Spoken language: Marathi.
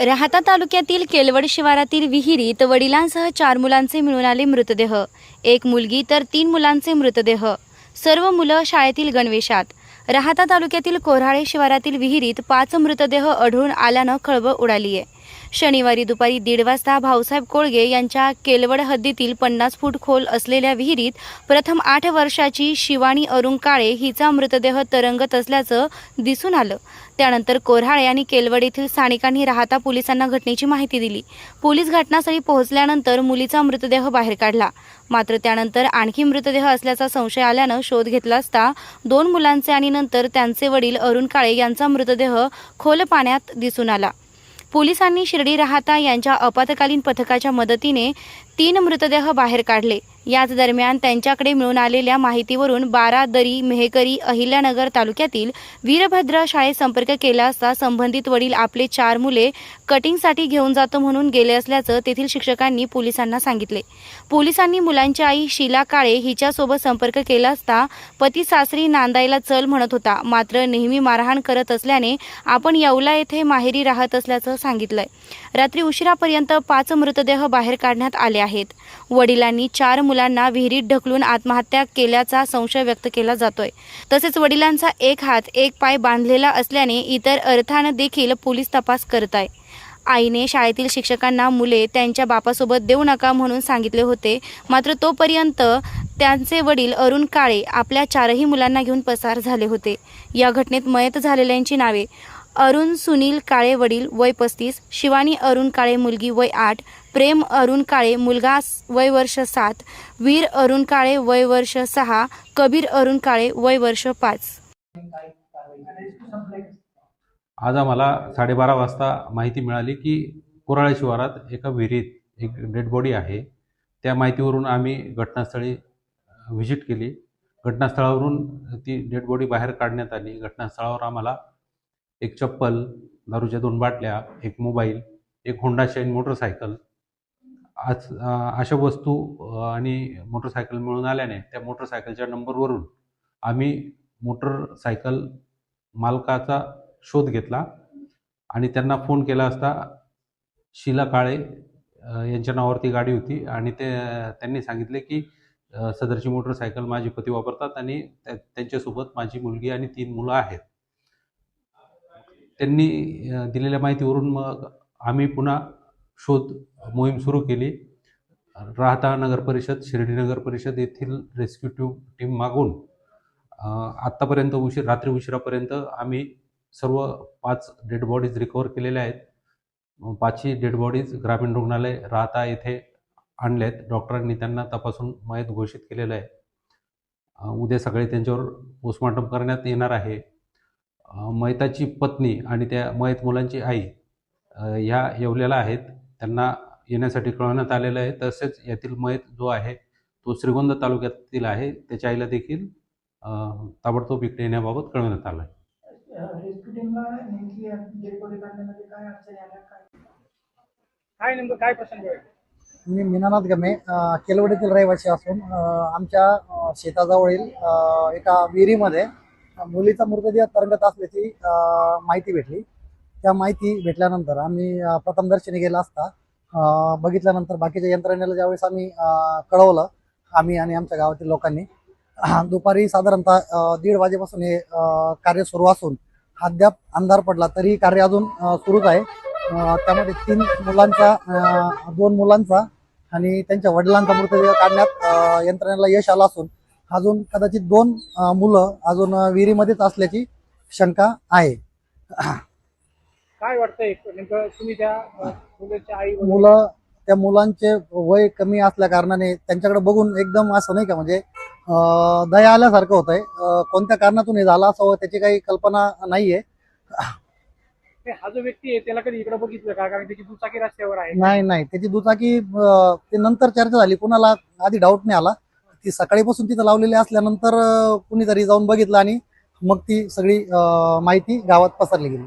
राहाता तालुक्यातील केलवड शिवारातील विहिरीत वडिलांसह चार मुलांचे मिळून आले मृतदेह. एक मुलगी तर तीन मुलांचे मृतदेह. सर्व मुलं शाळेतील गणवेशात. राहाता तालुक्यातील कोऱ्हाळे शिवारातील विहिरीत पाच मृतदेह आढळून आल्यानं खळबळ उडाली आहे शनिवारी दुपारी दीड वाजता भाऊसाहेब कोळगे यांच्या केलवड हद्दीतील पन्नास फूट खोल असलेल्या विहिरीत प्रथम आठ वर्षाची शिवानी अरुण काळे हिचा मृतदेह तरंगत असल्याचं दिसून आलं. त्यानंतर कोऱ्हाळे आणि केलवड येथील स्थानिकांनी राहता पोलिसांना घटनेची माहिती दिली. पोलीस घटनास्थळी पोहोचल्यानंतर मुलीचा मृतदेह बाहेर काढला. मात्र त्यानंतर आणखी मृतदेह असल्याचा संशय आल्यानं शोध घेतला असता दोन मुलांचे आणि नंतर त्यांचे वडील अरुण काळे यांचा मृतदेह खोल पाण्यात दिसून आला. पोलिसांनी शिर्डी राहता यांच्या आपत्कालीन पथकाच्या मदतीने तीन मृतदेह बाहेर काढले. याच दरम्यान त्यांच्याकडे मिळून आलेल्या माहितीवरून बारा दरी मेहकरी अहिल्यानगर तालुक्यातील वीरभद्र शाळेत संपर्क केला असता संबंधित वडील आपले चार मुले कटिंगसाठी घेऊन जातो म्हणून गेले असल्याचं तेथील शिक्षकांनी पोलिसांना सांगितले. पोलिसांनी मुलांची आई शीला काळे हिच्यासोबत संपर्क केला असता पती सासरी नांदायला चल म्हणत होता. मात्र नेहमी मारहाण करत असल्याने आपण येवला येथे माहेरी राहत असल्याचं सांगितलंय. रात्री उशिरापर्यंत पाच मृतदेह बाहेर काढण्यात आले आहेत. आहेत. वडिलांनी चार मुलांना विहिरीत ढकलून आत्महत्या केल्याचा संशय व्यक्त केला जातोय. तसेच वडिलांचा एक हात एक पाय बांधलेला असल्याने इतर अर्थानं देखील पोलीस तपास करत आहे आईने शाळेतील शिक्षकांना मुले त्यांच्या बापासोबत देऊ नका म्हणून सांगितले होते. मात्र तोपर्यंत त्यांचे वडील अरुण काळे आपल्या चारही मुलांना घेऊन पसार झाले होते. या घटनेत मयत झालेल्यांची नावे. अरुण सुनील काळे वडील वय पस्तीस शिवानी अरुण काळे मुलगी वय आठ प्रेम अरुण काळे मुलगा वय वर्ष सात वीर अरुण काळे वय वर्ष सहा कबीर अरुण काळे वय वर्ष पाच. आज आम्हाला साडेबारा वाजता माहिती मिळाली की कुराळे शिवारात एका विहिरीत एक डेड बॉडी आहे. त्या माहितीवरून आम्ही घटनास्थळी व्हिजिट केली. घटनास्थळावरून ती डेड बॉडी बाहेर काढण्यात आली. घटनास्थळावर आम्हाला एक चप्पल दारूच्या दोन बाटल्या एक मोबाईल एक होंडा शाईन मोटरसायकल. आज अशा वस्तू आणि मोटरसायकल मिळून आल्याने त्या मोटरसायकलच्या नंबरवरून आम्ही मोटरसायकल मालकाचा शोध घेतला आणि त्यांना फोन केला असता शिला काळे यांच्या नावावरती गाडी होती आणि ते त्यांनी सांगितले की सदरची मोटरसायकल माझे पती वापरतात आणि त्या- त्यांच्यासोबत माझी मुलगी आणि तीन मुलं आहेत. त्यांनी दिलेल्या माहितीवरून मग आम्ही पुन्हा शोध मोहीम सुरू केली. राहता नगर परिषद शिर्डी नगर परिषद येथील रेस्क्यू ट्यू टीम मागून आत्तापर्यंत उशीर रात्री उशिरापर्यंत आम्ही सर्व पाच डेड बॉडीज रिकवर केलेल्या आहेत. पाचही डेड बॉडीज ग्रामीण रुग्णालय राहता येथे आणल्यात. डॉक्टरांनी त्यांना तपासून मयत घोषित केलेलं आहे. उद्या सकाळी त्यांच्यावर पोस्टमॉर्टम करण्यात येणार आहे. मयताची पत्नी आणि त्या मयत मुलांची आई ह्या येवलेल्या आहेत. त्यांना येण्यासाठी कळवण्यात आलेलं आहे. तसेच यातील मयत जो आहे तो श्रीगोंदा तालुक्यातील आहे. त्याच्या आईला देखील ताबडतोब इकडे येण्याबाबत कळवण्यात आलं आहे डेडबॉडी काढण्यामध्ये काय नेमकं काय प्रसंग आहे? मी मीनानाथ गमे केलवडीतील रहिवासी असून आमच्या शेताजवळील एका विहिरीमध्ये मुलीचा मृतदेह तरंगत असल्याची माहिती भेटली. त्या माहिती भेटल्यानंतर आम्ही प्रथमदर्शनी गेला असता बघितल्यानंतर बाकीच्या यंत्रणेला ज्यावेळेस आम्ही कळवलं आम्ही आणि आमच्या गावातील लोकांनी दुपारी साधारणतः दीड वाजेपासून हे कार्य सुरू असून अद्याप अंधार पडला तरी कार्य अजून सुरूच आहे. त्यामध्ये तीन मुलांचा दोन मुलांचा आणि त्यांच्या वडिलांचा मृतदेह काढण्यात यंत्रणेला यश आलं असून अजून कदाचित दोन मुलं अजून विहिरीमध्येच असल्याची शंका आहे. काय वाटतंय नेमकं तुम्ही त्या मुलाच्या आई मुलं त्या मुलांचे वय कमी असल्या कारणाने त्यांच्याकडे बघून एकदम असं नाही का म्हणजे दया आल्यासारखं होतंय. अ, कोणत्या कारणातून हे झालं असावं त्याची काही कल्पना नाहीये. हा जो व्यक्ती आहे त्याला कधी इकडे बघितलं का? कारण त्याची दुचाकी रस्त्यावर आहे. नाही नाही. त्याची दुचाकी ते नंतर चर्चा झाली. कुणाला आधी डाऊट नाही आला. ती सकाळीपासून तिथं लावलेली असल्यानंतर कुणीतरी जाऊन बघितलं आणि मग ती सगळी माहिती गावात पसरली गेली.